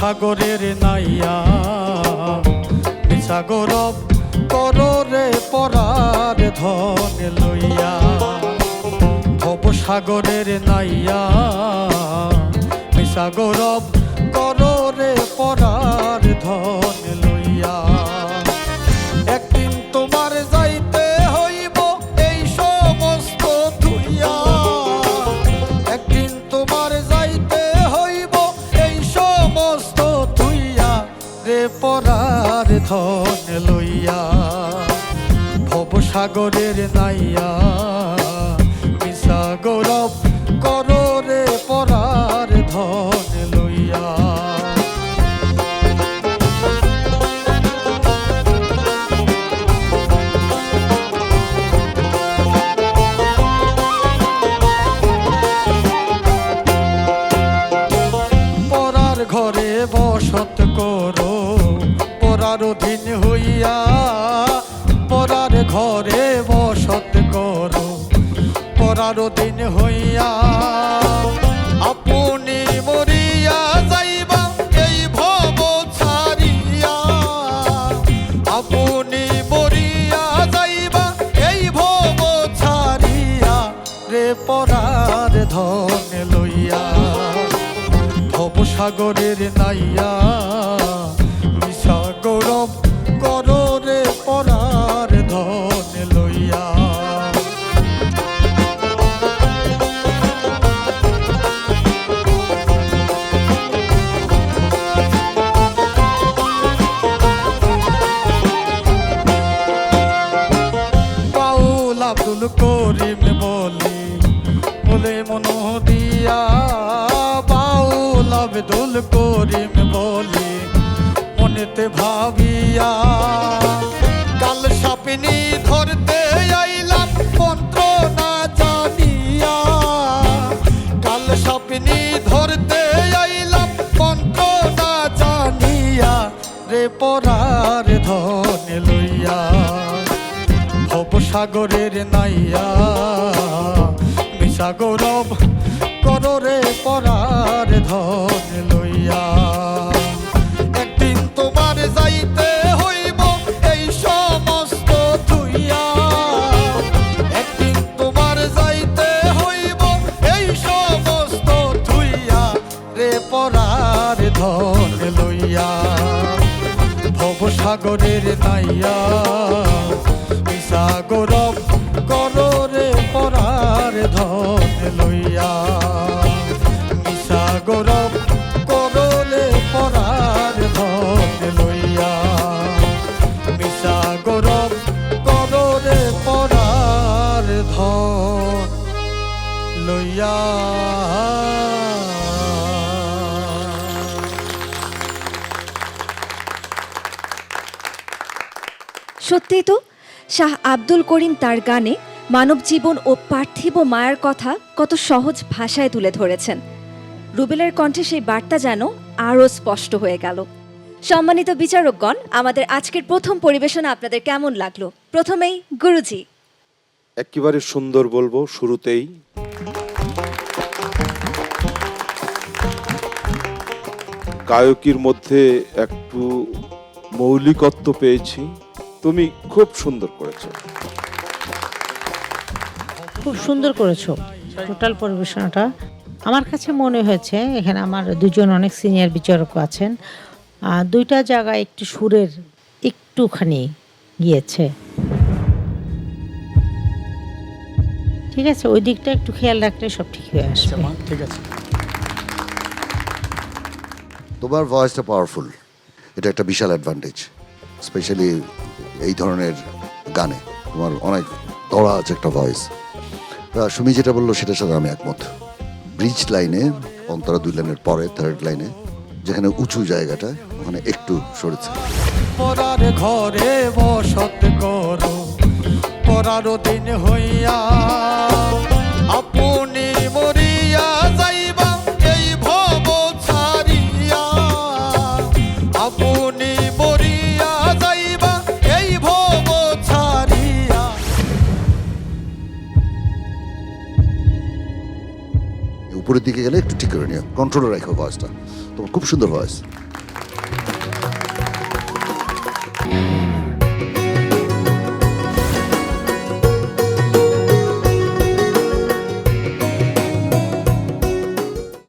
সাগরের নাইয়া। মিছা গৌরব কররে পরার ধন লইয়া। ভব সাগরের নাইয়া। মিছা ধন লইয়া ভব সাগরের নাইয়া মিশা গৌরব করো রে পরার ধন লইয়া। পরার ঘরে বসত করো পরার অধীন হইয়া, পরার ঘরে বসত করো। পরার অধীন হইয়া, আপনি মরিয়া যাইবা, এই ভব ছাড়িয়া। আপনি মরিয়া যাইবা, এই ভব ছাড়িয়া, রে পরার ধন লইয়া। ভব সাগরের নাইয়া আব্দুল করিম বলি, বলে মন দিয়া বাউল আব্দুল করিম বলি, মনেতে ভাবিয়া কাল সাপিনী ধরতে আইলাম মন্ত্র না ধরতে আইলাম না রে পরার ধন লইয়া। ভব সাগরের নাইয়া মিশা গৌরব করো রে পরার ধন লইয়া। একদিন যাইতে হইব এই সমস্ত ধুইয়া একদিন যাইতে হইব এই সমস্ত ধন লইয়া। ভব সাগরের নাইয়া গৌরব করো পরার ধন লইয়া। মিশা গৌরব করো পরার ধন লইয়া। মিশা গৌরব করো পরার ধন লইয়া। সত্যিই তো? শাহ আব্দুল করিম তার গানে মানব জীবন ও পার্থিব মায়ার কথা কত সহজ ভাষায় তুলে ধরেছেন। রুবেলের কণ্ঠে সেই বার্তা যেন আরও স্পষ্ট হয়ে গেল। সম্মানিত বিচারকগণ, আমাদের আজকের প্রথম পরিবেশনা আপনাদের কেমন লাগল? প্রথমেই গুরুজি। একেবারে সুন্দর বলব, শুরুতেই। গায়কির মধ্যে একটু মৌলিকত্ব পেয়েছি। তুমি খুব সুন্দর করেছ। খুব সুন্দর করেছ টোটাল পরিবেশনাটা। আমার কাছে মনে হয়েছে এখানে আমার দুজন অনেক সিনিয়র বিচারক আছেন দুইটা জায়গায় একটু সুরের একটুখানি গিয়েছে। ঠিক আছে ওই দিকটা একটু খেয়াল রাখলে সব ঠিক হয়ে আসবে। ঠিক আছে। তোমার ভয়েসটা পাওয়ারফুল এটা একটা বিশাল অ্যাডভান্টেজ স্পেশালি এই ধরনের গানে। তোমার অনেক দড়া আছে একটা ভয়েস সুমি যেটা বলল, সেটার সাথে আমি একমত। ব্রিজ লাইনে অন্তরা দুই লাইনের পরে থার্ড লাইনে যেখানে উঁচু জায়গাটা, ওখানে একটু সরেছে। পরার ঘরে বসত করো, পরার দিন হইয়া আপনি মরিয়া উপরের দিকে গেলে একটু ঠিক করে নিও। কন্ট্রোলে রাখো ভয়েসটা তোমার খুব সুন্দর ভয়েস